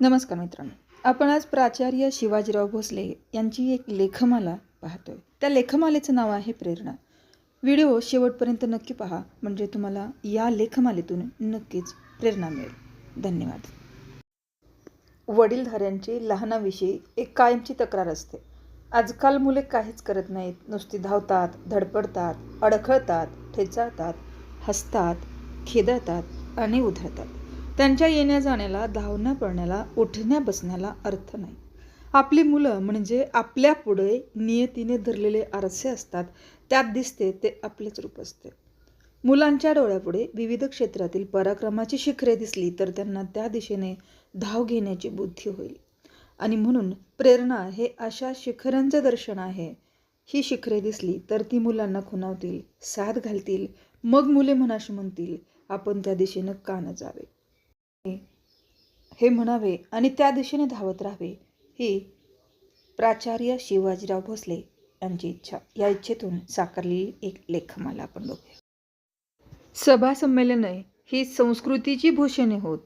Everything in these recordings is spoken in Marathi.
नमस्कार मित्रांनो. आपण आज प्राचार्य शिवाजीराव भोसले यांची एक लेखमाला पाहतोय. त्या लेखमालेचं नाव आहे प्रेरणा. व्हिडिओ शेवटपर्यंत नक्की पहा म्हणजे तुम्हाला या लेखमालेतून नक्कीच प्रेरणा मिळेल. धन्यवाद. वडीलधाऱ्यांची लहानाविषयी एक कायमची तक्रार असते. आजकाल मुले काहीच करत नाहीत. नुसती धावतात धडपडतात अडखळतात ठेचाळतात हसतात खेदळतात आणि उधळतात. त्यांच्या येण्या जाण्याला धावण्या पळण्याला उठण्या बसण्याला अर्थ नाही. आपली मुलं म्हणजे आपल्या पुढे नियतीने धरलेले आरसे असतात. त्यात दिसते ते आपलेच रूप असते. मुलांच्या डोळ्यापुढे विविध क्षेत्रातील पराक्रमाची शिखरे दिसली तर त्यांना त्या दिशेने धाव घेण्याची बुद्धी होईल. आणि म्हणून प्रेरणा हे अशा शिखरांचे दर्शन आहे. ही शिखरे दिसली तर ती मुलांना खुणावतील साथ घालतील मग मुले मनाशी म्हणतील आपण त्या दिशेनं का न जावे? हे म्हणावे आणि त्या दिशेने धावत राहावे ही प्राचार्य शिवाजीराव भोसले यांची इच्छा. या इच्छेतून साकारलेली एक लेखमाला आपण बघूया. सभा संमेलने ही संस्कृतीची भूषणे होत.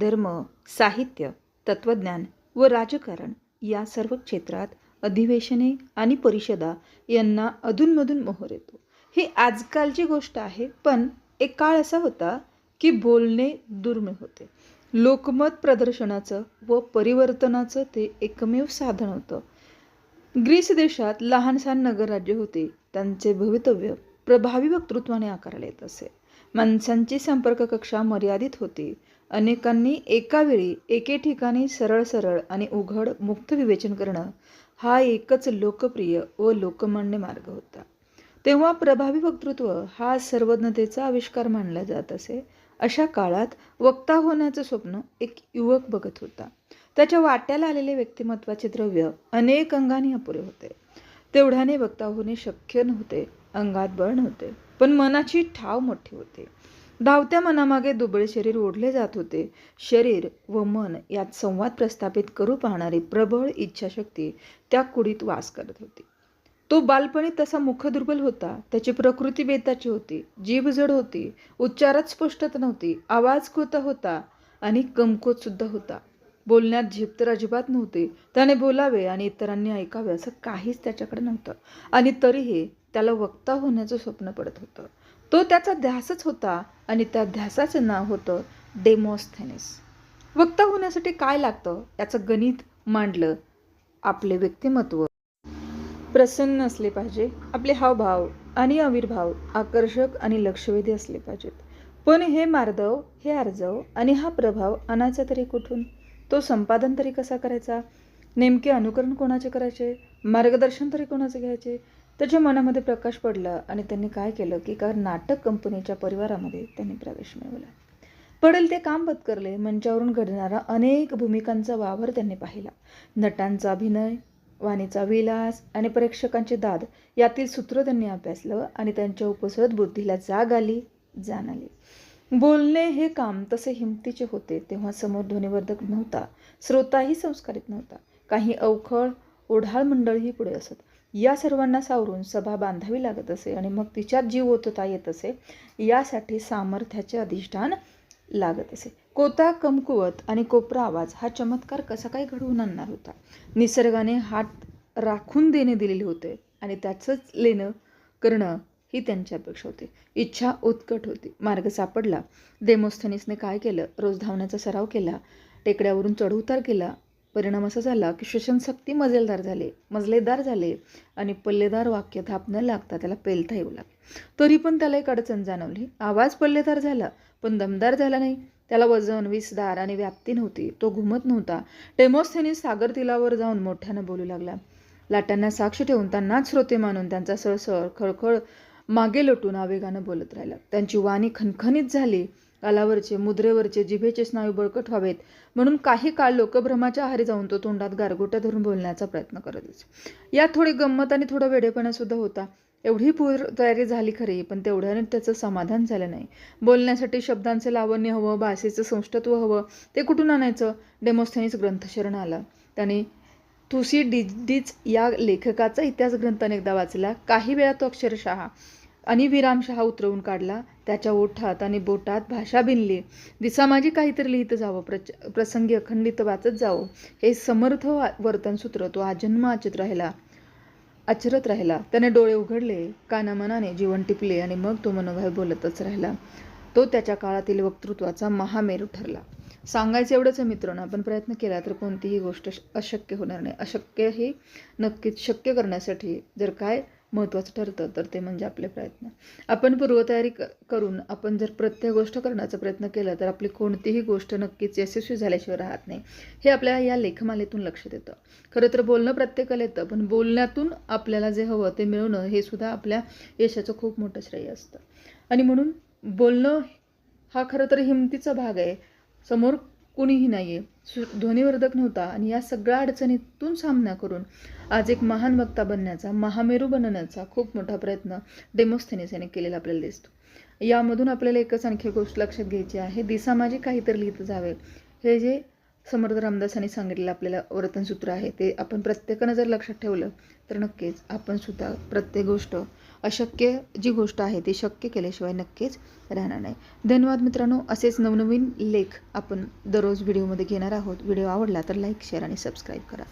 धर्म साहित्य तत्वज्ञान व राजकारण या सर्व क्षेत्रात अधिवेशने आणि परिषदा यांना अधूनमधून मोहर येतो. ही आजकालची गोष्ट आहे पण एक काळ असा होता की बोलणे दुर्मिळ होते. लोकमत प्रदर्शनाचं व परिवर्तनाचं ते एकमेव साधन होतं. ग्रीस देशात लहानसहान नगरराज्य होते. त्यांचे भवितव्य प्रभावी वक्तृत्वाने आकारले येत असे. माणसांची संपर्क कक्षा मर्यादित होती. अनेकांनी एकावेळी एके ठिकाणी सरळ सरळ आणि उघड मुक्त विवेचन करणं हा एकच लोकप्रिय व लोकमान्य मार्ग होता. तेव्हा प्रभावी वक्तृत्व हा सर्वज्ञतेचा आविष्कार मानला जात असे. अशा काळात वक्ता होण्याचं स्वप्न एक युवक बघत होता. त्याच्या वाट्याला आलेले व्यक्तिमत्वाचे द्रव्य अनेक अंगाने अपुरे होते. तेवढ्याने वक्ता होणे शक्य नव्हते अंगात बळ नव्हते पण मनाची ठाव मोठी होते. धावत्या मनामागे दुबळे शरीर ओढले जात होते. शरीर व मन यात संवाद प्रस्थापित करू पाहणारी प्रबळ इच्छाशक्ती त्या कुडीत वास करत होती. तो बालपणी तसा मुख दुर्बल होता त्याची प्रकृती बेताची होती जीभ जड होती उच्चारात स्पष्टता नव्हती आवाज खोता होता आणि कमकोत सुद्धा होता. बोलण्यात झेप तर अजिबात नव्हती त्याने बोलावे आणि इतरांनी ऐकावे असं काहीच त्याच्याकडे नव्हतं आणि तरीही त्याला वक्ता होण्याचं स्वप्न पडत होतं. तो त्याचा ध्यासच होता आणि त्या ध्यासाचं नाव होतं डेमॉस्थेनिस. वक्ता होण्यासाठी काय लागतं याचं गणित मांडलं आपले व्यक्तिमत्व. प्रसन्न असले पाहिजे आपले हावभाव आणि आविर्भाव आकर्षक आणि लक्षवेधी असले पाहिजेत. पण हे मार्दव हे अर्जव आणि हा प्रभाव आणायचा तरी कुठून? तो संपादन तरी कसा करायचा? नेमके अनुकरण कोणाचे करायचे? मार्गदर्शन तरी कोणाचे घ्यायचे? त्याच्या मनामध्ये प्रकाश पडला आणि त्यांनी काय केलं की का नाटक कंपनीच्या परिवारामध्ये त्यांनी प्रवेश मिळवला. पडेल ते काम पत्करले मंचावरून घडणारा अनेक भूमिकांचा वावर त्यांनी पाहिला. नटांचा अभिनय वाणीचा विलास आणि प्रेक्षकांची दाद यातील सूत्र त्यांनी अभ्यासलं आणि त्यांच्या उपसत बुद्धीला जाग आली जाण आली बोलणे हे काम तसे हिमतीचे होते तेव्हा समोर ध्वनिवर्धक नव्हता श्रोताही संस्कारित नव्हता. काही अवखळ ओढाळ मंडळही पुढे असत. या सर्वांना सावरून सभा बांधावी लागत असे आणि मग तिच्यात जीव ओतता येत असे यासाठी सामर्थ्याचे अधिष्ठान लागत असे. कोता कमकुवत आणि कोपरा आवाज हा चमत्कार कसा काय घडवून आणणार होता? निसर्गाने हात राखून देणे दिलेले होते आणि त्याचंच लेणं करणं ही त्यांची अपेक्षा होती. इच्छा उत्कट होती. मार्ग सापडला. देमोस्थनीसने काय केलं? रोज धावण्याचा सराव केला. टेकड्यावरून चढउतार केला. परिणाम असा झाला की श्वसनशक्ती मजेलदार झाले. मजलेदार झाले आणि पल्लेदार वाक्य थाप न लागता त्याला पेलता येऊ लागले. तरी पण त्याला एक अडचण जाणवली. आवाज पल्लेदार झाला पण दमदार झाला नाही. त्याला वजन विसदार आणि व्याप्ती नव्हती. तो घुमत नव्हता. टेमोस्थेनी सागर तिलावर जाऊन मोठ्यानं बोलू लागला. लाटांना साक्ष ठेवून त्यांनाच श्रोते मानून त्यांचा सळसळ खळखळ मागे लोटून आवेगानं बोलत राहिला. त्यांची वाणी खणखणीत झाली. गालावरचे मुद्रेवरचे जिभेचे स्नायू बळकट व्हावेत म्हणून काही काळ लोकभ्रमाच्या आहारी जाऊन तो तोंडात गारगोट्या धरून बोलण्याचा प्रयत्न करत असे यात थोडी गंमत आणि थोडा वेडेपणा सुद्धा होता. एवढी पूर तयारी झाली खरी पण तेवढ्याने त्याचं समाधान झालं नाही. बोलण्यासाठी शब्दांचं लावण्य हवं भाषेचं संष्टत्व हवं ते कुठून आणायचं? डेमोस्थेनीस ग्रंथशरण आला. त्याने तुसी डिडीच या लेखकाचा इतिहास ग्रंथ अनेकदा वाचला. काही वेळा तो अक्षरशः आणि विरामशहा उतरवून काढला. त्याच्या ओठात आणि बोटात भाषा भिनली दिसा माझी काहीतरी लिहित जावं प्रच प्रसंगी अखंडित वाचत जावं. हे समर्थ वा- वर्तनसूत्र तो आजन्म अचित राहिला. आचरत राहिला. त्याने डोळे उघडले कानामनाने जीवन टिपले आणि मग तो मनोभाव बोलतच राहिला. तो त्याच्या काळातील वक्तृत्वाचा महामेरू ठरला. सांगायचं एवढंच आहे मित्रांनो आपण प्रयत्न केला तर कोणतीही गोष्ट अशक्य होणार नाही. अशक्य हे नक्कीच शक्य करण्यासाठी जर काय महत्त्वाचं ठरतं तर ते म्हणजे आपले प्रयत्न. आपण पूर्वतयारी क करून आपण जर प्रत्येक गोष्ट करण्याचा प्रयत्न केला तर आपली कोणतीही गोष्ट नक्कीच यशस्वी झाल्याशिवाय राहत नाही. हे आपल्या या लेखमालेतून लक्षात येतं खरं तर बोलणं प्रत्येकाला येतं पण बोलण्यातून आपल्याला जे हवं ते मिळवणं हे सुद्धा आपल्या यशाचं खूप मोठं श्रेय असतं. आणि म्हणून बोलणं हा खरं तर हिमतीचा भाग आहे. समोर कुणीही नाही आहे सु ध्वनिवर्धक नव्हता आणि या सगळ्या अडचणीतून सामना करून आज एक महान वक्ता बनण्याचा महामेरू बनण्याचा खूप मोठा प्रयत्न डेमोस्थेनेस याने केलेला आपल्याला दिसतो. यामधून आपल्याला एकच आणखी गोष्ट लक्षात घ्यायची आहे. दिसामाजी काहीतरी लिहित जावे. हे जे समर्थ रामदासांनी सांगितलेलं आपल्याला वर्तनसूत्र आहे ते आपण प्रत्येकानं जर लक्षात ठेवलं तर नक्कीच आपण सुद्धा प्रत्येक गोष्ट अशक्य जी गोष्ट आहे ती शक्य केल्याशिवाय नक्कीच राहणार नाही. धन्यवाद मित्रांनो. असेच नवनवीन लेख आपण दररोज व्हिडिओमध्ये घेणार आहोत. व्हिडिओ आवडला तर लाईक शेअर आणि सबस्क्राईब करा.